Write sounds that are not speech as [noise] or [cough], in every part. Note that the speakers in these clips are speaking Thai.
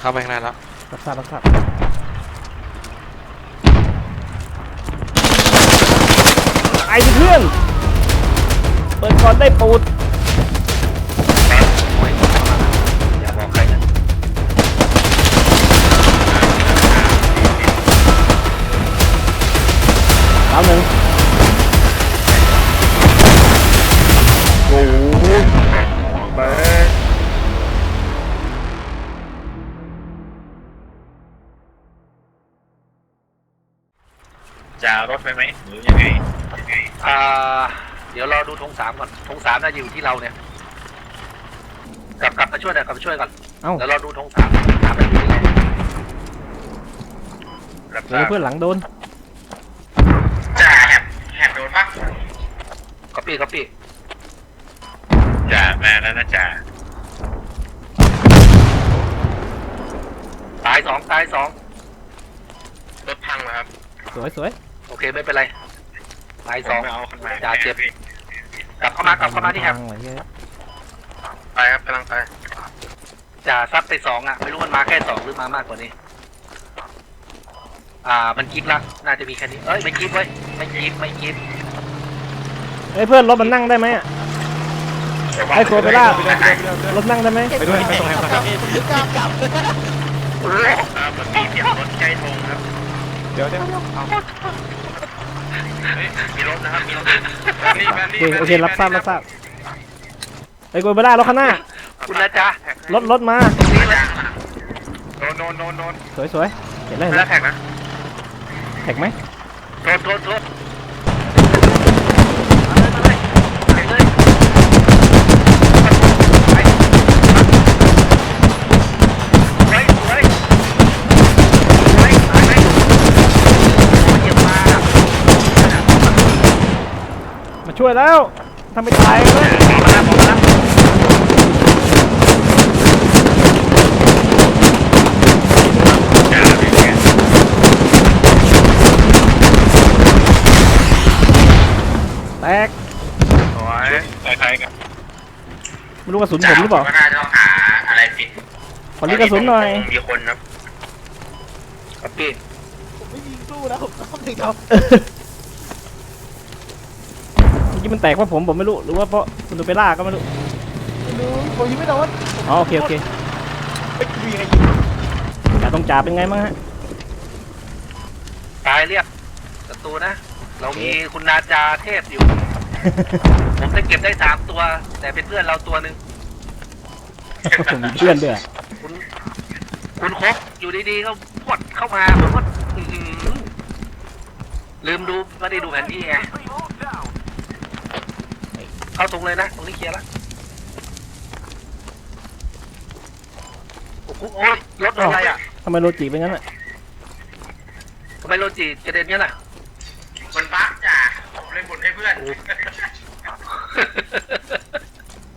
เข้าไปข้างในแล้วรับทราบรับทราบไอ้เพื่อน เปิดก่อนได้ปูด รถไปไหมหรือยังไงอ่า เดี๋ยวรอดูธงสามก่อนธงสามน่าจะอยู่ที่เราเนี่ยกลับกลับมาช่วยหน่อยกลับมาช่วยก่อนเอ้าเดี๋ยวเราดูธงสามธงสามมันอยู่ที่ไหนรับทเดี๋ยราวบเพื่อนหลังโดน จ่าแหบแหบโดนปะก๊อปปี้ก๊อปปี้จ่ามาแล้วนะจ่าตายสองตายสองรถพังนะครับสวยสวย โอเคไม่เป็นไรตายสองไม่เอาขึ้นมาจ่าเจ็บ กลับเข้ามากลับเข้ามาที่แฮทมงไหนเยอะไปครับกำลังไปจ่าซัดไปสองอะ ไม่รู้มันมาแค่สองหรือมามากกว่านี้ อ่า มันกิ๊บละน่าจะมีแค่นี้ เอ้ยไม่กิ๊บเว้ยไม่กิ๊บไม่กิ๊บเฮ้ยเพื่อนรถมันนั่งได้ไหมอะไอ้โคเปล่ารถนั่งได้ไหมไปด้วยไปส่งแฮมก่อนครับอ่าเมื่อกี้เสียงรถใกล้ธงครับเดี๋ยวเดี๋ยว เอาเฮ้ยมีรถนะครับมีรถแบนลี่แบนโอลี่เคโอเครับทราบรับทราบไอ้โคเปล่ารถข้างหน้า คุณนะจ๊ะรถรถมาโดนโดนโดนโดนสวยสวยเห็นแล้วเห็นแล้แล้ววแท็กนะ แท็กไหมโทษโทษโทษมาเลยมาเลยไปเลยไปไปไปไปไปเหยียบมา มา ช่วยแล้วทำไม่ตายเลยบอกมาแล้วบอกมาแล้วจ่าเป็นไงแตกสวยใครๆกันไม่รู้กระสุนผมหรือเปล่าก็น่าจะต้องหาอะไรปิดขอนี้กระสุนหน่อยมีคนครับครับพี่เมื่อ กี้มันแตกเพราะผมผมไม่รู้หรือว่าเพราะคุณโดนไปล่าก็ไม่รู้ผมยิงไม่โดนอ๋อโอเคโอเคไม่มีใครยิงจ่าต้องจ่าเป็นไงบ้างฮะตายเรียกศัตรูนะ เรามีคุณนาจาเทพอยู่ ผมได้เก็บได้สามตัว แต่เป็นเพื่อนเราตัวหนึ่งผมมีเพื่อนด้วยคุณคุณคบอยู่ดีๆก็พวดเข้ามาผมก็อื้อหือลืมดูไม่ได้ดูแผนที่ไง เข้าตรงเลยนะ ตรงนี้เคลียร์ละโอ้โหโอ้ยรถอะไรอะทำไมโลจิเป็นงั้นอะทำไมโรจิกระเด็นงั้นอะคนบักจ่าผมเล่นบทให้เพื่อน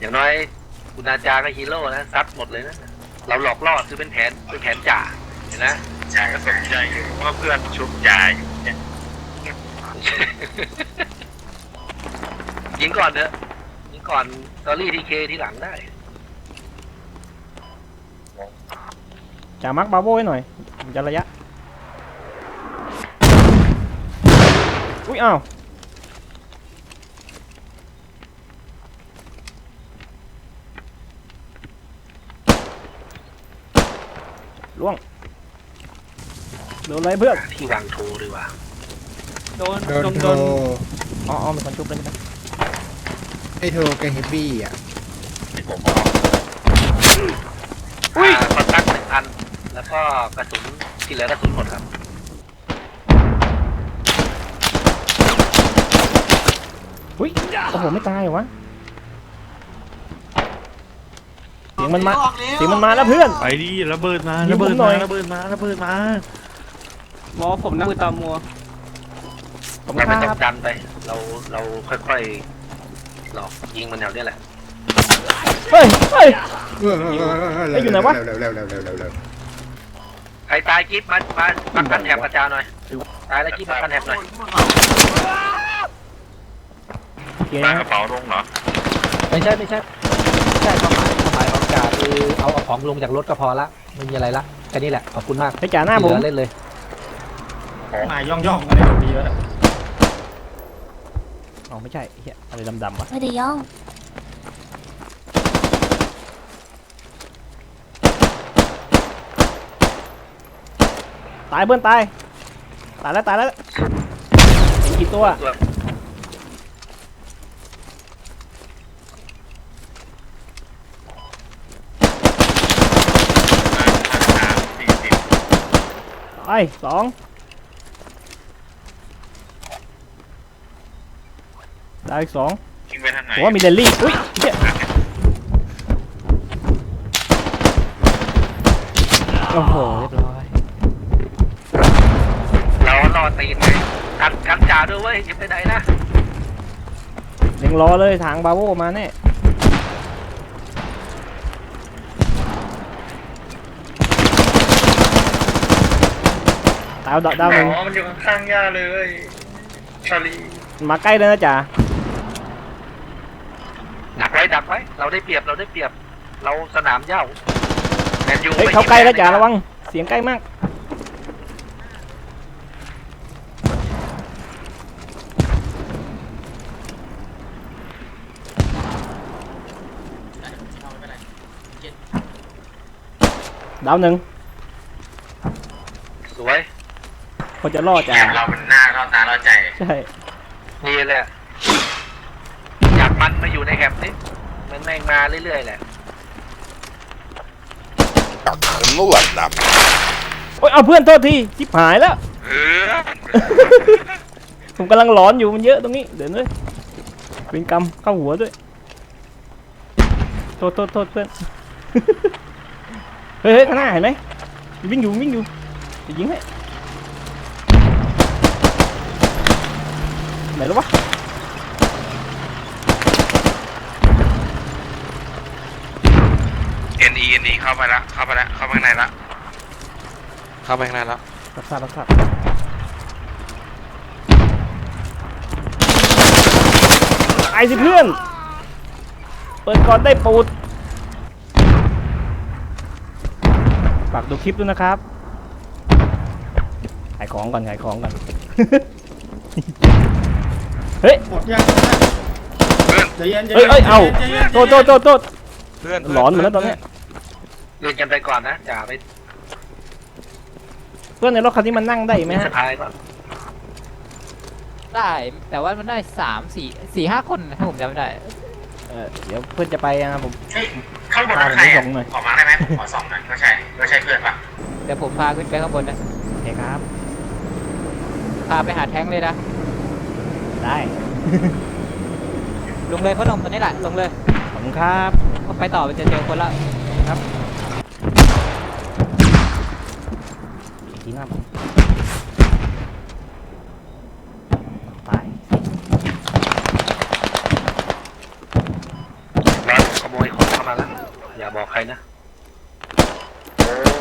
อย่างน้อยคุณอาจารย์ก็ฮีโร่นะซัดหมดเลยนะ เราหลอกล่อคือเป็นแผนเป็นแผนจ่าเห็นนะ จ่าก็สนใจอยู่ว่าเพื่อนชุบจ่าอยู่เนี่ยยิงก่อนเถอะยิง ก่อนตอรี่ทีเคที่หลังได้ จ่ามักบาโบให้หน่อยผมจะระยะ อุ้ยอ้าวล่วงโดนอะไรเพื่อน ที่วางโทรดีกว่า โดนโดนโดนโทโดรนอ๋ออ๋อมีคนชุบเลยใช่ไหม ไอ้โทรแกเฮฟวี่อะผมบอกอุ้ยคอนตักหนึ่งอัน แล้วก็กระสุนที่เหลือกระสุนหมดครับ อุ้ยโอ้โหไม่ตายเหรอวะ เสียงมันมา เสียงมันมาแล้วเพื่อน ไปดิระเบิดมายิงระเบิดผมหน่มาอยระเบิดมาระเบิดมาหมอผมนั่งมือตามัวขอบคุมันณไม่คต้อรับงดันไป เราเราค่อยๆ หลอกยิงมันแนวเนี้ยแหละเฮ้ยเฮ้ยเออเออเออเออเอ้ยอยู่ไหนวะ เร็วเร็วเร็วเร็วเร็วเร็วใครตายกิ๊บมามามากันแถบกระจาหน่อยตายแล้วกิ๊บมากันแถบหน่อยโอเคปานะกระเป๋าลงเหรอไม่ใช่ไม่ใช่ไม่ใช่ความหมายความหมายของการที่คือเอาเอาของลงจากรถก็พอละไม่มีอะไรละแค่นี้แหละขอบคุณมากไอ้จ่าหน้าผมที่เลือเล่นเลย มาย่องย่องๆอะไรแบบนี้วะ อ๋อไม่ใช่เฮียอะไรดำๆวะไม่ได้ย่องตายเพื่อนตายตายแล้วตายแล้วเห็นกี่ตัวสี่สิบไอ้สอง ดาวอีกสองทิ้งไปทางไหนผมว่ามีเดลลี่อุ้ยเฮียโอ้โหเรียบร้อยเรารอตีนไงกันกันจ่าด้วยเว้ยอย่าไปไหนนะยังรอเลยทางบาโวมาแน่ดาวดาวดาวหนึ่งอ๋อมันอยู่ข้างๆย่าเลยชาลีมาใกล้เลยนะจ๋า ดักไว้ดักไว้ เราได้เปรียบเราได้เปรียบ เราสนามเหย้าแมนยูเฮ้ยไม่เขาใกล้แล้วจ๋าระวัง เสียงใกล้มาก ดาวหนึ่งสวย คนจะล่อจ๋าเราเป็นหน้าเราตาเราใจ ใช่ นี่แหละอยาก มาอยู่ในแคมป์นี่มันแม่งมาเรื่อยๆแหละ I'm the left โอ้ยเอาเพื่อนโทษทีชิบหายแล้ว ผมกำลังร้อนอยู่มันเยอะตรงนี้ เดินด้วยเป็นกรรมเข้าหัวด้วย โทษโทษโทษเพื่อน เฮ้ยข้างหน้าเห็นไหมวิ่งอยู่วิ่งอยู่ยิงให้ไหนรู้ปะ เอ็นอีเข้าไปละเข้าไปละเข้าไปข้างในละเข้าไปข้างในละรับทราบรับทราบไอสิเพื่อน เปิดก่อนได้ปูดฝากดูคลิปด้วยนะครับ ขายของก่อนขายของก่อน เฮ้ย หมดยังใจเย็นใจเฮ้ยนเอ้ย เอาใจย็นโทษโทษโทษโทษเพื่อนหลอนหมดแล้วตอนเนี้ย เล่นกันไปก่อนนะอย่าไปเพื่อนในรถคันนี้มันนั่งได้ไหมสฮะะพายก่อนได้แต่ว่ามันได้สามสี่สี่ห้าคนนะถ้าผมจำไม่ได้ เออเดี๋ยวเพื่อนจะไปนะครับผม ข้างบนนั้นใครอะขอมาได้ไหมผมขอส่องหน่อยไม่ใช่ไม่ใช่เพื่อนปะเดี๋ยวผมพาขึ้นไปข้างบนนะโอเคครับ พาไปหาแท้งเลยนะได้ลงเลยพ่อหนุ่มตัวนี้แหละลงเลยขอบคุณครับก็ไปต่อไปจะเจอคนละอีกที หน้าผมตายแล้วขโมยของเข้ามาแล้ว อย่าบอกใครนะ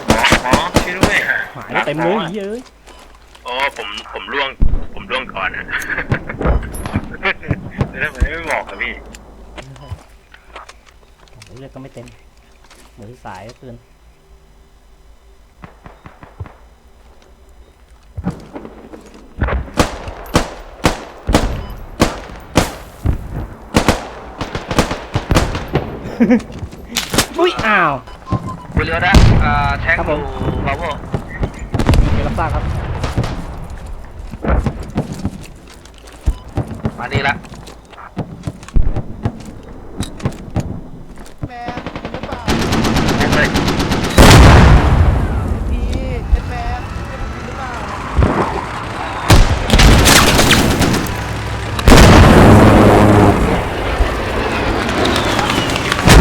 หมอหมอช่วยด้วยหมายเต็มเลยเฮ้ยเอ้ยโอ้ผมผมล่วง ผมล่วงก่อนอะแล้วทำไมไม่บอกอะพี่โอ้ยเลือดก็ไม่เต็มเหมือนสายเกิน อุ้ยอ้าวบุเรือนะอ่าแท็กครับอผยู่มบาโวเดี๋ยวรับทราบครับ มานี่ละ แม่หรือเปล่า แท็กเลย พี่เป็นแม่หรือเปล่า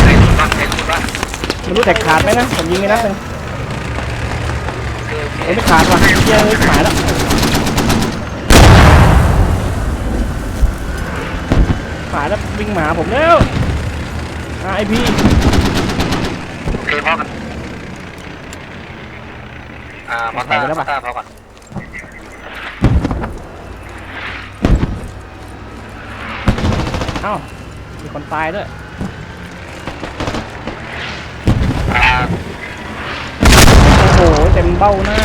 ใครสุดบ้างใครสุดบ้าง ไม่รู้ แตกขาดไหมนะผมยิงไปนัดหนึ่งโอเคโอเคเอ้ยไม่ขาดว่ะเหี้ยเอ้ยหมายแล้วหมายแล้ววิ่งมาหาผมแล้วไอพีโอเคพอกันอ่าพอตาพอตาพอก่อนเอ้ามีคนตายด้วย เบ้าหน้า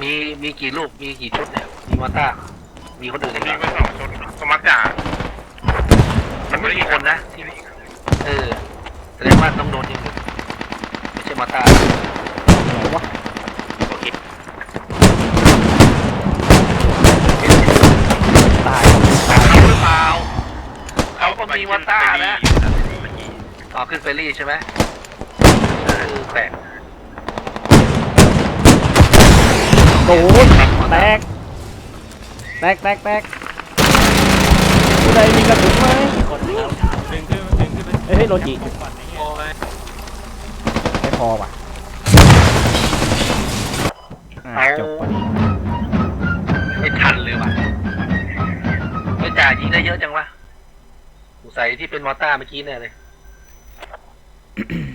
มีมีกี่ลูก มีกี่ชุดเนี่ย มีมอต้า มีคนอื่นอีกมีไหมไปสองชุดสมัครจ่ามันไม่มีคนนะที่นี่เออแสดงว่าต้องโดนยิงอยู่ไม่ใช่มอต้าไหนวะโอเคตายแต่เขาหรือเปล่าเขาก็มีมอต้า อขึ้นเฟรรี่ใช่ไหมเออแปลกโดนแตก แตกแตกแตกผู้ใดมีกระสุนไหมดึงขึ้นดึงขึ้นเฮ้ยโรจิโอ้ยไม่พอว่ะอะจบพอดีไม่ทันเลยว่ะไม่จ่ายิงได้เยอะจังวะสงสัยที่เป็นมอต้าเมื่อกี้เนี่ยเลย mm [clears throat]